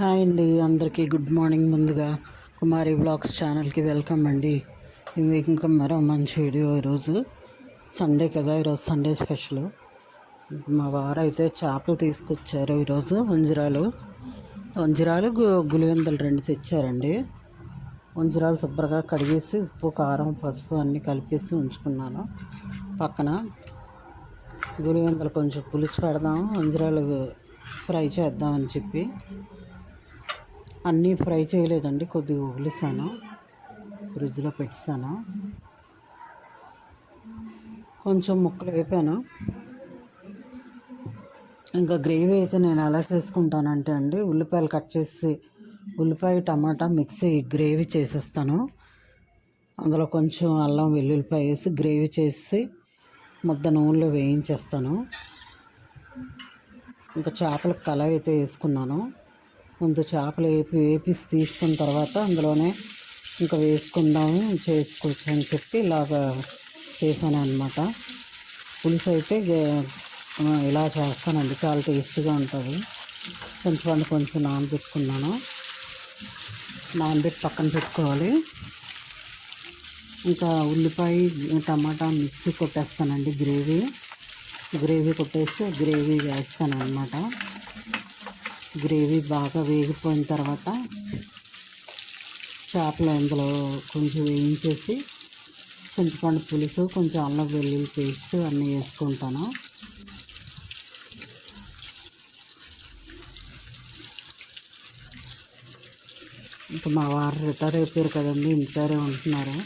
Hi అండి అందరికీ good morning ముందుగా కుమారి బ్లాగ్స్ ఛానల్కి వెల్కమ్ అండి. ఇంకా మరో మంచి వీడియో ఈరోజు. సండే కదా ఈరోజు సండే స్పెషల్. మా వారు అయితే చేపలు తీసుకొచ్చారు ఈరోజు వంజిరాలు. వంజిరాలు గు- రెండు తెచ్చారండి. వంజిరాలు శుభ్రంగా కడిగేసి ఉప్పు కారం పసుపు అన్నీ కలిపేసి ఉంచుకున్నాను పక్కన. గులివెందులు కొంచెం పులుసు పెడదాం వంజిరాలు ఫ్రై చేద్దామని చెప్పి. అన్నీ ఫ్రై చేయలేదండి కొద్దిగా ఉగిలిస్తాను ఫ్రిడ్జ్లో పెట్టిస్తాను కొంచెం ముక్కలు వేపాను. ఇంకా గ్రేవీ అయితే నేను ఎలా చేసుకుంటానంటే అండి ఉల్లిపాయలు కట్ చేసి ఉల్లిపాయ టమాటా మిక్సీ గ్రేవీ చేసేస్తాను. అందులో కొంచెం అల్లం వెల్లుల్లిపాయ వేసి గ్రేవీ చేసి ముద్ద నూనెలో వేయించేస్తాను. ఇంకా చేపల కళ అయితే వేసుకున్నాను. ముందు చేపలు వేపి వేపిసి తీసుకున్న తర్వాత అందులోనే ఇంకా వేసుకుందాము చేసుకోవచ్చు అని చెప్పి ఇలాగా చేశాను అనమాట పులుసు అయితే ఇలా చేస్తానండి. చాలా టేస్టీగా ఉంటుంది. చింతపండు కొంచెం నానబెట్టుకున్నాను. నానబెట్టి పక్కన పెట్టుకోవాలి. ఇంకా ఉల్లిపాయ టమాటా మిక్సీ కొట్టేస్తానండి గ్రేవీ. గ్రేవీ కొట్టేసి గ్రేవీ వేస్తాను అనమాట గ్రేవీ బాగా వేగిపోయిన తర్వాత చేపలు అందులో కొంచెం వేయించేసి చింతపండు పులుసు కొంచెం అల్లం వెల్లుల్లి పేస్ట్ అన్నీ వేసుకుంటాను. ఇంకా మా వారు రిటైర్ అయిపోయారు కదండి ఇంటికారే ఉంటున్నారు.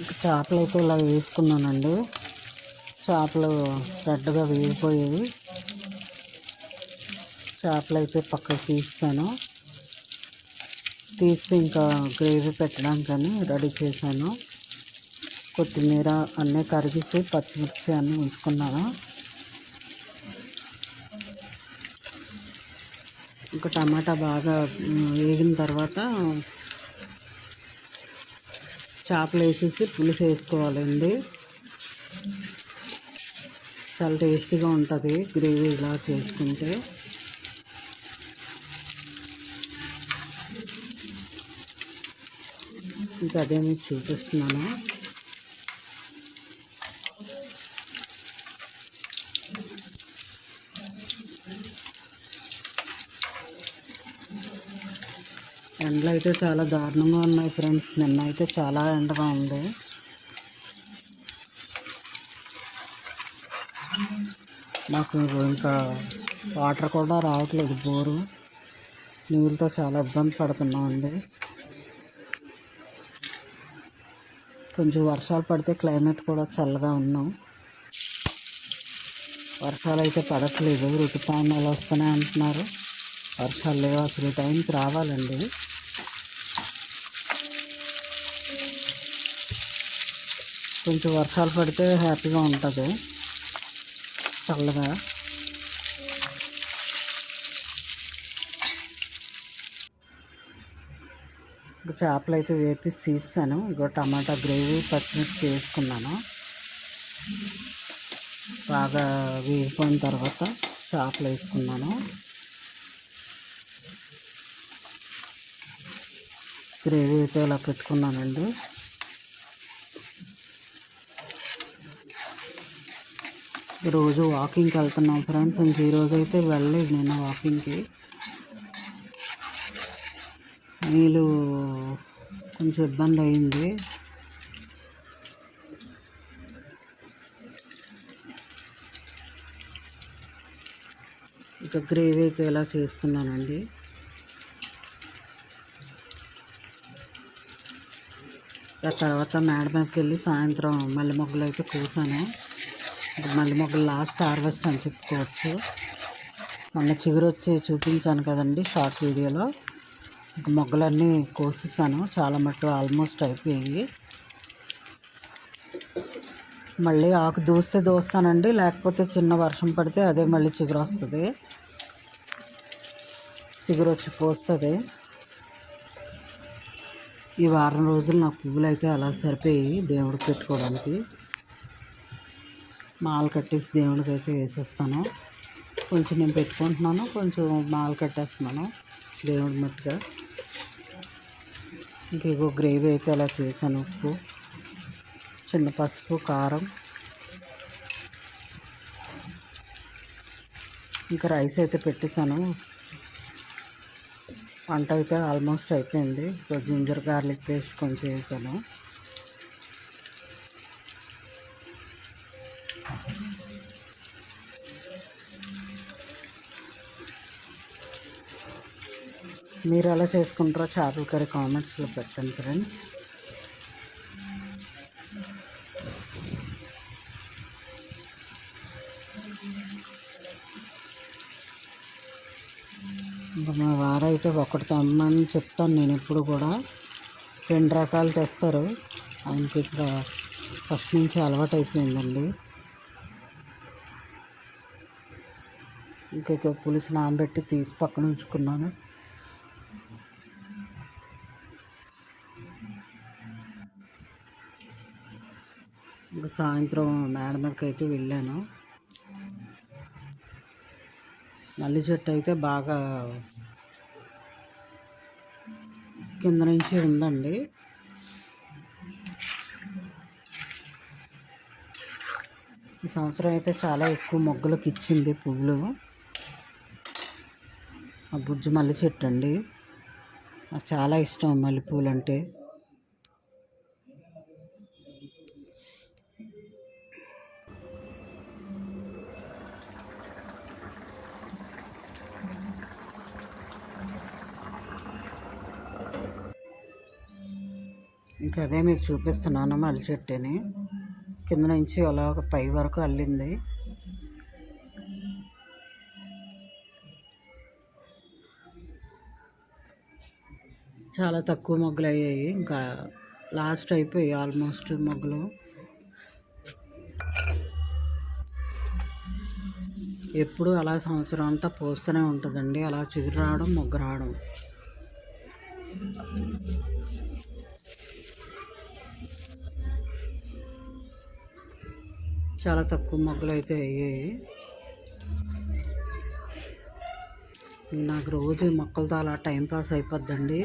చేపలు అయితే ఇలా వేసుకున్నానండి. చేపలు రెడ్గా వేగిపోయేవి. చేపలు అయితే పక్కకు తీస్తాను తీసి ఇంకా గ్రేవీ పెట్టడానికని రెడీ చేశాను. కొత్తిమీర అన్నీ కరిగిసి పచ్చిమిర్చి అన్నీ ఉంచుకున్నాను. ఇంకా టమాటా బాగా వేగిన తర్వాత చేపలు వేసేసి పులుసు వేసుకోవాలండి. చాలా టేస్టీగా ఉంటుంది గ్రేవీ ఇలా చేసుకుంటే. ఇంకా అదే మీకు చూపిస్తున్నాను. ఎండలు అయితే చాలా దారుణంగా ఉన్నాయి ఫ్రెండ్స్. నిన్న అయితే చాలా ఎండగా ఉంది. నాకు ఇంకా వాటర్ కూడా రావట్లేదు బోరు. నీళ్ళతో చాలా ఇబ్బంది పడుతున్నామండి. కొంచెం వర్షాలు పడితే క్లైమేట్ కూడా చల్లగా ఉన్నాం. వర్షాలు అయితే పడట్లేదు. ఋతుపవనాలు వస్తున్నాయి అంటున్నారు. వర్షాలు లేవు. అసలు టైంకి రావాలండి. కొంచెం వర్షాలు పడితే హ్యాపీగా ఉంటుంది. చల్లగా. చేపలు అయితే వేపి తీస్తాను ఇగో టమాటా గ్రేవీ పచ్చిమిర్చి వేసుకున్నాను బాగా వేగిపోయిన తర్వాత చేపలు వేసుకున్నాను. గ్రేవీ అయితే ఇలా పెట్టుకున్నానండి. ఈరోజు వాకింగ్కి వెళ్తున్నాం ఫ్రెండ్స్. ఇంక ఈరోజు అయితే వెళ్ళలేదు నేను వాకింగ్కి. నీళ్ళు కొంచెం ఇబ్బంది అయింది. ఇక గ్రేవీ అయితే ఇలా చేసుకున్నానండి ఆ తర్వాత మేడ మీదకి వెళ్ళి సాయంత్రం మల్లె మొగ్గలు అయితే కూసాను. మళ్ళీ మొక్క లాస్ట్ హార్వెస్ట్ అని చెప్పుకోవచ్చు. మొన్న చిగురు వచ్చి చూపించాను కదండి షార్ట్ వీడియోలో. ఇంక మొగ్గలన్నీ కోసిస్తాను చాలా మట్టు ఆల్మోస్ట్ అయిపోయాయి. మళ్ళీ ఆకు దూస్తే దోస్తానండి. లేకపోతే చిన్న వర్షం పడితే అదే మళ్ళీ చిగురు వస్తుంది చిగురు వచ్చి పోస్తుంది. ఈ వారం రోజులు నాకు పువ్వులు అయితే అలా సరిపోయి దేవుడికి పెట్టుకోవడానికి. మాల కట్టేసి దేవుడికి అయితే వేసేస్తాను. కొంచెం నేను పెట్టుకుంటున్నాను. కొంచెం మాల కట్టేస్తున్నాను దేవుడి మట్టుగా. ఇంకేగో గ్రేవీ అయితే అలా చేశాను. ఉప్పు చిన్న పసుపు కారం. ఇంకా రైస్ అయితే పెట్టేశాను. వంట అయితే ఆల్మోస్ట్ అయిపోయింది. జింజర్ గార్లిక్ పేస్ట్ కొంచెం వేసాను. మీరు ఎలా చేసుకుంటారో చేపల కర్రీ కామెంట్స్లో పెట్టండి ఫ్రెండ్స్ ఇంకా మా వారైతే ఒకటి తెమ్మని చెప్తాను నేను ఇప్పుడు కూడా. రెండు రకాలు తెస్తారు. ఆయనకి ఇక్కడ ఫస్ట్ నుంచి అలవాటు అయిపోయిందండి. ఇంకా పులుసు నానబెట్టి తీసి పక్కన ఉంచుకున్నాను. సాయంత్రం మేడమకి అయితే వెళ్ళాను. మల్లి చెట్టు అయితే బాగా కింద నుంచి ఉందండి. ఈ సంవత్సరం అయితే చాలా ఎక్కువ మొగ్గలకు ఇచ్చింది పువ్వులు. ఆ బుజ్జి మల్లి చెట్టు అండి. నాకు చాలా ఇష్టం మల్లెపూలు అంటే ఇంకా అదే మీకు చూపిస్తున్నాను మల్లి చెట్టుని. కింద నుంచి అలా ఒక పై వరకు అల్లింది. చాలా తక్కువ మొగ్గలు అయ్యాయి. ఇంకా లాస్ట్ అయిపోయి ఆల్మోస్ట్ మొగ్గలు. ఎప్పుడు అలా సంవత్సరం అంతా పోస్తూనే ఉంటుందండి. అలా చిగురు రావడం మొగ్గు రావడం. చాలా తక్కువ మొగ్గలు అయితే అయ్యాయి. నాకు రోజు మొక్కలతో అలా టైంపాస్ అయిపోద్దండి.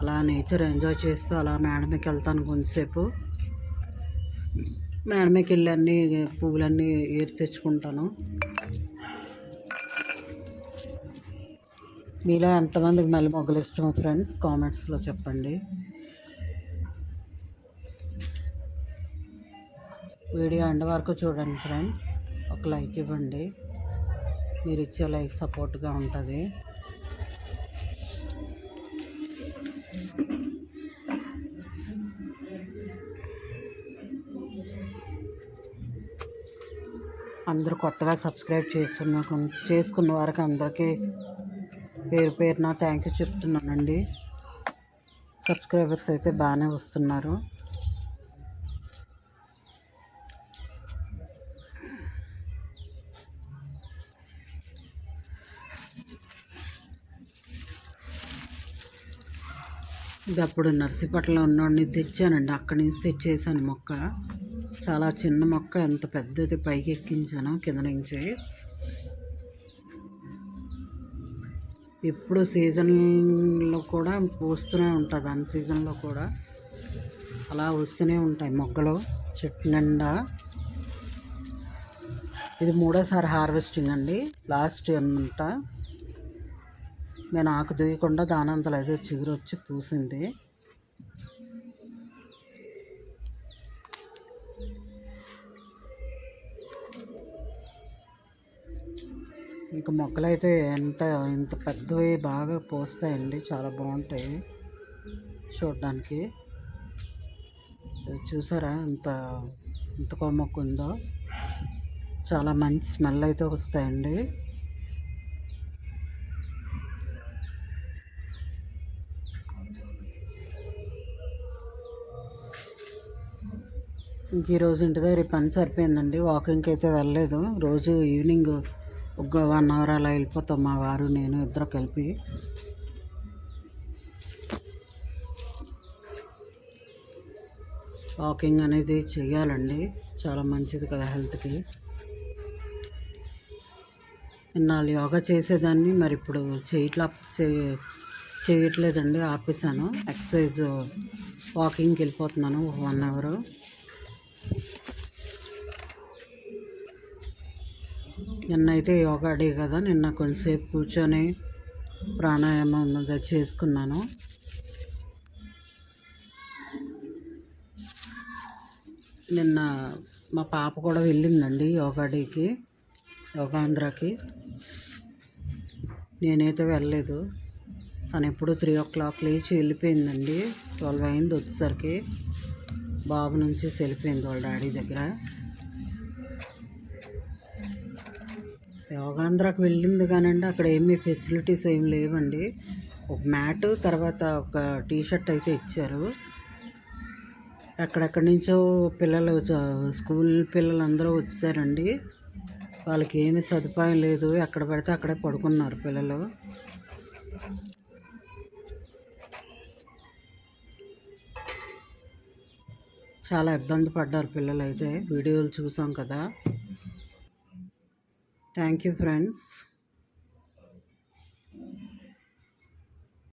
అలా నేచర్ ఎంజాయ్ చేస్తూ అలా మేడమికి వెళ్తాను కొంతసేపు. మేడమికి వెళ్ళి అన్నీ పువ్వులన్నీ ఏరి తెచ్చుకుంటాను. మీలో ఎంతమందికి మళ్ళీ మొగ్గలు ఇష్టం ఫ్రెండ్స్ కామెంట్స్లో చెప్పండి. వీడియో ఎండ్ వరకు చూడండి ఫ్రెండ్స్. ఒక లైక్ ఇవ్వండి. మీరు ఇచ్చే లైక్ సపోర్ట్గా ఉంటుంది. అందరూ కొత్తగా సబ్స్క్రైబ్ చేసుకున్న చేసుకున్న వారికి అందరికీ పేరు పేరున థ్యాంక్ యూ చెప్తున్నానండి. సబ్స్క్రైబర్స్ అయితే బాగానే వస్తున్నారు. ఇది అప్పుడు నర్సీపట్నంలో ఉన్నోడిని తెచ్చానండి. అక్కడి నుంచి తెచ్చేసాను మొక్క. చాలా చిన్న మొక్క ఎంత పెద్దది పైకి ఎక్కించాను కింద నుంచి. ఎప్పుడు సీజన్లో కూడా పూస్తూనే ఉంటుంది అన్ సీజన్లో కూడా. అలా వస్తూనే ఉంటాయి మొక్కలు చెట్టు నిండా. ఇది మూడోసారి హార్వెస్టింగ్ అండి. లాస్ట్ అనమాట నేను ఆకు దూయకుండా దానంతలో అయితే చిగురు వచ్చి పూసింది. ఇంకా మొక్కలైతే ఎంత ఇంత పెద్దవి బాగా పోస్తాయండి. చాలా బాగుంటాయి చూడడానికి. చూసారా ఎంత ఎంత కొమ్మక్కు ఉందో. చాలా మంచి స్మెల్ అయితే వస్తాయండి. ఇంక ఈరోజు ఇంటి దగ్గర పని సరిపోయిందండి. వాకింగ్కి అయితే వెళ్ళలేదు. రోజు ఈవినింగ్ ఒక వన్ అవర్ అలా వెళ్ళిపోతాం మా వారు నేను ఇద్దరు కలిపి. వాకింగ్ అనేది చేయాలండి చాలా మంచిది కదా హెల్త్కి ఇన్నాళ్ళు యోగా చేసేదాన్ని మరి ఇప్పుడు చేయట్లా చే- చేయట్లేదండి ఆపేసాను ఎక్సర్సైజ్ వాకింగ్కి వెళ్ళిపోతున్నాను వన్ అవర్ నిన్నైతే యోగా డే కదా నిన్న కొంచెంసేపు కూర్చొని ప్రాణాయామం చేసుకున్నాను. నిన్న మా పాప కూడా వెళ్ళిందండి యోగా డేకి యోగాంధ్రకి. నేనైతే వెళ్ళలేదు. తను ఎప్పుడు త్రీ ఓ క్లాక్ లేచి వెళ్ళిపోయిందండి. ట్వెల్వ్ అయింది వచ్చేసరికి. బాబు నుంచి వెళ్ళిపోయింది వాళ్ళ డాడీ దగ్గర. యోగాంధ్రాకి వెళ్ళింది కానండి. అక్కడ ఏమీ ఫెసిలిటీస్ ఏం లేవండి. ఒక మ్యాట్ తర్వాత ఒక టీ షర్ట్ అయితే ఇచ్చారు. ఎక్కడెక్కడి నుంచో పిల్లలు స్కూల్ పిల్లలు అందరూ వచ్చారండి. వాళ్ళకి ఏమీ సదుపాయం లేదు. ఎక్కడ పడితే అక్కడే పడుకున్నారు పిల్లలు. చాలా ఇబ్బంది పడ్డారు పిల్లలు అయితే వీడియోలు చూసాం కదా. Thank you friends